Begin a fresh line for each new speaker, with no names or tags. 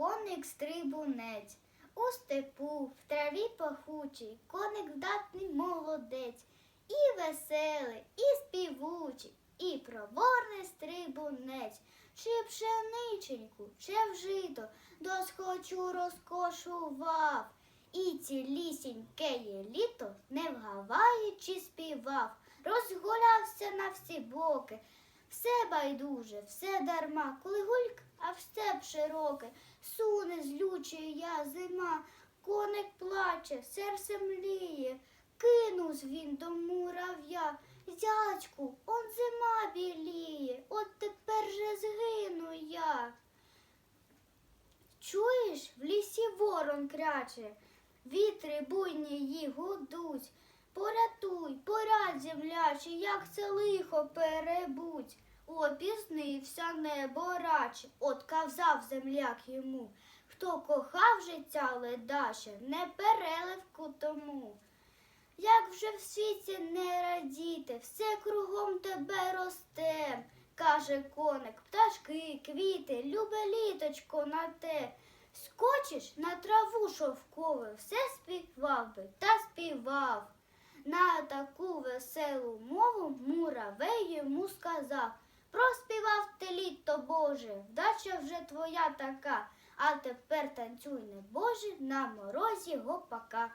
коник стрибунець. У степу, в траві пахучій, коник вдатний молодець, і веселий, і співучий, і проворний стрибунець, чи пшениченьку, чи вжито, досхочу розкошував. І цілісіньке є літо, не вгаваючи співав, розгулявся на всі боки. Все байдуже, все дарма, коли гульк, степ широке, суне злючий я зима, коник плаче, серце мліє, кинув він до мурав'я. Зятьку, он зима біліє, от тепер же згину я. Чуєш, в лісі ворон кряче, вітри буйні її гудуть. Порятуй, порадь, земляче, як це лихо перебудь. Опізнився небораче, от казав земляк йому. Хто кохав життя ледаче, не переливку тому. Як вже в світі не радіти, все кругом тебе росте, каже коник, пташки, квіти, любе літочко на те. Скочиш на траву шовкову, все співав би та співав. На таку веселу мову муравей йому сказав. Проспівав ти літо Боже, вдача вже твоя така, а тепер танцюй не Боже на морозі гопака.